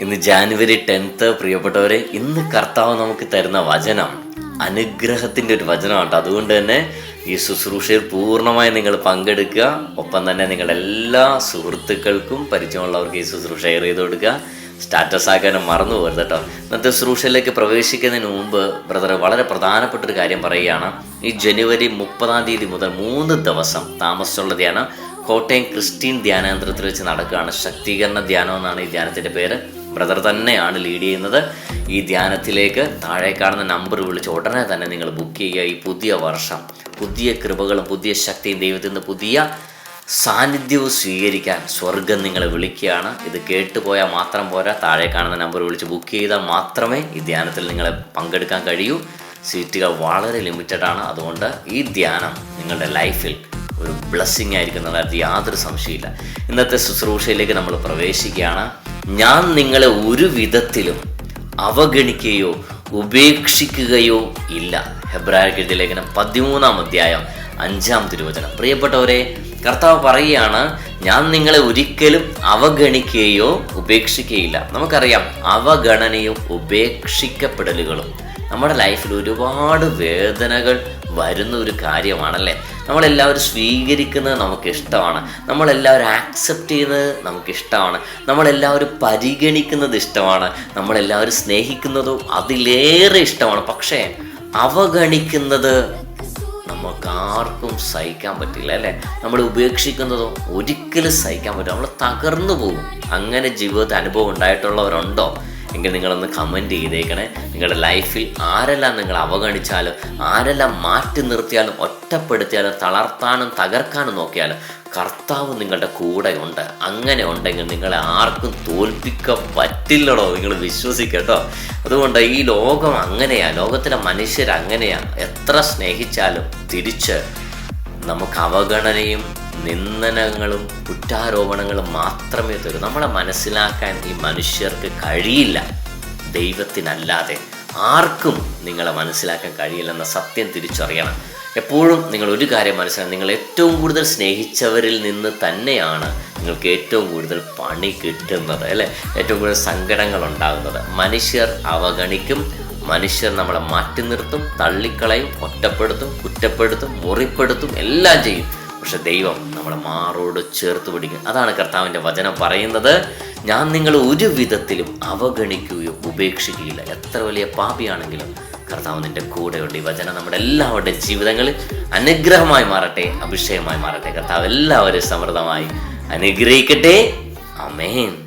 ഇന്ന് ജാനുവരി ടെൻത്ത് പ്രിയപ്പെട്ടവരെ ഇന്ന് കർത്താവ് നമുക്ക് തരുന്ന വചനം അനുഗ്രഹത്തിന്റെ ഒരു വചനമാണ്. അതുകൊണ്ട് തന്നെ ഈ ശുശ്രൂഷയിൽ പൂർണമായി നിങ്ങൾ പങ്കെടുക്കുക. ഒപ്പം തന്നെ നിങ്ങളുടെ എല്ലാ സുഹൃത്തുക്കൾക്കും പരിചയമുള്ളവർക്ക് ഈ ശുശ്രൂഷ ഷെയർ ചെയ്ത് കൊടുക്കുക. സ്റ്റാറ്റസ് ആക്കാനും മറന്നു പോകരുത് കേട്ടോ. ഇന്നത്തെ ശുശ്രൂഷയിലേക്ക് പ്രവേശിക്കുന്നതിന് മുമ്പ് ബ്രദർ വളരെ പ്രധാനപ്പെട്ട ഒരു കാര്യം പറയുകയാണ്. ഈ ജനുവരി മുപ്പതാം തീയതി മുതൽ മൂന്ന് ദിവസം താമസിച്ചുള്ള ധ്യാനം കോട്ടയം ക്രിസ്ത്യൻ ധ്യാനാന്തരത്തിൽ വെച്ച് നടക്കുകയാണ്. ശക്തീകരണ ധ്യാനം എന്നാണ് ഈ ധ്യാനത്തിന്റെ പേര്. ബ്രദർ തന്നെയാണ് ലീഡ് ചെയ്യുന്നത്. ഈ ധ്യാനത്തിലേക്ക് താഴെ കാണുന്ന നമ്പർ വിളിച്ച് ഉടനെ തന്നെ നിങ്ങൾ ബുക്ക് ചെയ്യുക. ഈ പുതിയ വർഷം പുതിയ കൃപകളും പുതിയ ശക്തിയും ദൈവത്തിൽ നിന്ന് പുതിയ സാന്നിധ്യവും സ്വീകരിക്കാൻ സ്വർഗം നിങ്ങളെ വിളിക്കുകയാണ്. ഇത് കേട്ടുപോയാൽ മാത്രം പോരാ. താഴെ കാണുന്ന നമ്പർ വിളിച്ച് ബുക്ക് ചെയ്താൽ മാത്രമേ ഈ ധ്യാനത്തിൽ നിങ്ങളെ പങ്കെടുക്കാൻ കഴിയൂ. സീറ്റുകൾ വളരെ ലിമിറ്റഡ് ആണ്. അതുകൊണ്ട് ഈ ധ്യാനം നിങ്ങളുടെ ലൈഫിൽ ഒരു ബ്ലെസ്സിങ് ആയിരിക്കും കാര്യത്തിൽ യാതൊരു സംശയമില്ല ഇന്നത്തെ ശുശ്രൂഷയിലേക്ക് നമ്മൾ പ്രവേശിക്കുകയാണ്. ഞാൻ നിങ്ങളെ ഒരു വിധത്തിലും അവഗണിക്കുകയോ ഉപേക്ഷിക്കുകയോ ഇല്ല. ഹെബ്രായർക്ക് എഴുതിയ ലേഖനം പതിമൂന്നാം അധ്യായം അഞ്ചാം തിരുവചനം. പ്രിയപ്പെട്ടവരെ കർത്താവ് പറയുകയാണ് ഞാൻ നിങ്ങളെ ഒരിക്കലും അവഗണിക്കുകയോ ഉപേക്ഷിക്കുകയില്ല. നമുക്കറിയാം അവഗണനയും ഉപേക്ഷിക്കപ്പെടലുകളും നമ്മുടെ ലൈഫിൽ ഒരുപാട് വേദനകൾ വരുന്ന ഒരു കാര്യമാണല്ലേ? നമ്മളെല്ലാവരും സ്വീകരിക്കുന്നത് നമുക്ക് ഇഷ്ടമാണ് നമ്മളെല്ലാവരും ആക്സെപ്റ്റ് ചെയ്യുന്നത് നമുക്ക് ഇഷ്ടമാണ് നമ്മളെല്ലാവരും പരിഗണിക്കുന്നത് ഇഷ്ടമാണ്. നമ്മളെല്ലാവരും സ്നേഹിക്കുന്നതും അതിലേറെ ഇഷ്ടമാണ്. പക്ഷേ അവഗണിക്കുന്നത് നമുക്ക് ആർക്കും സഹിക്കാൻ പറ്റില്ല അല്ലേ? നമ്മൾ ഉപേക്ഷിക്കുന്നതോ ഒരിക്കലും സഹിക്കാൻ പറ്റില്ല. നമ്മൾ തകർന്നു പോകും. അങ്ങനെ ജീവിതത്തിൽ അനുഭവം ഉണ്ടായിട്ടുള്ളവരുണ്ടോ? എങ്കിൽ നിങ്ങളൊന്ന് കമന്റ് ചെയ്തേക്കണേ. നിങ്ങളുടെ ലൈഫിൽ ആരെല്ലാം നിങ്ങൾ അവഗണിച്ചാലും ആരെല്ലാം മാറ്റി നിർത്തിയാലും ഒറ്റപ്പെടുത്തിയാലും തളർത്താനും തകർക്കാനും നോക്കിയാലും കർത്താവ് നിങ്ങളുടെ കൂടെ ഉണ്ട്. അങ്ങനെ ഉണ്ടെങ്കിൽ നിങ്ങളെ ആർക്കും തോൽപ്പിക്കാൻ പറ്റില്ലടോ നിങ്ങൾ വിശ്വസിക്കട്ടോ അതുകൊണ്ട് ഈ ലോകം അങ്ങനെയാ. ലോകത്തിലെ മനുഷ്യർ അങ്ങനെയാ എത്ര സ്നേഹിച്ചാലും തിരിച്ച് നമുക്ക് അവഗണനയും നിന്ദനങ്ങളും കുറ്റാരോപണങ്ങളും മാത്രമേ തരൂ. നമ്മളെ മനസ്സിലാക്കാൻ ഈ മനുഷ്യർക്ക് കഴിയില്ല. ദൈവത്തിനല്ലാതെ ആർക്കും നിങ്ങളെ മനസ്സിലാക്കാൻ കഴിയില്ലെന്ന സത്യം തിരിച്ചറിയണം. എപ്പോഴും നിങ്ങൾ ഒരു കാര്യം മനസ്സിലാക്കാൻ നിങ്ങൾ ഏറ്റവും കൂടുതൽ സ്നേഹിച്ചവരിൽ നിന്ന് തന്നെയാണ് നിങ്ങൾക്ക് ഏറ്റവും കൂടുതൽ പണി കിട്ടുന്നത് അല്ലേ? ഏറ്റവും കൂടുതൽ സങ്കടങ്ങൾ ഉണ്ടാകുന്നത്. മനുഷ്യർ അവഗണിക്കും. മനുഷ്യർ നമ്മളെ മാറ്റി നിർത്തും തള്ളിക്കളയും ഒറ്റപ്പെടുത്തും കുറ്റപ്പെടുത്തും മുറിപ്പെടുത്തും എല്ലാം ചെയ്യും. പക്ഷെ ദൈവം നമ്മളെ മാറോട് ചേർത്ത് പിടിക്കും. അതാണ് കർത്താവിന്റെ വചനം പറയുന്നത്. ഞാൻ നിങ്ങൾ ഒരു വിധത്തിലും അവഗണിക്കുകയോ ഉപേക്ഷിക്കുകയില്ല. എത്ര വലിയ പാപിയാണെങ്കിലും കർത്താവ് നിന്റെ കൂടെയുണ്ട്. ഈ വചനം നമ്മുടെ എല്ലാവരുടെയും ജീവിതങ്ങളിൽ അനുഗ്രഹമായി മാറട്ടെ അഭിഷേകമായി മാറട്ടെ. കർത്താവ് എല്ലാവരെയും സമൃദ്ധമായി അനുഗ്രഹിക്കട്ടെ. അമേൻ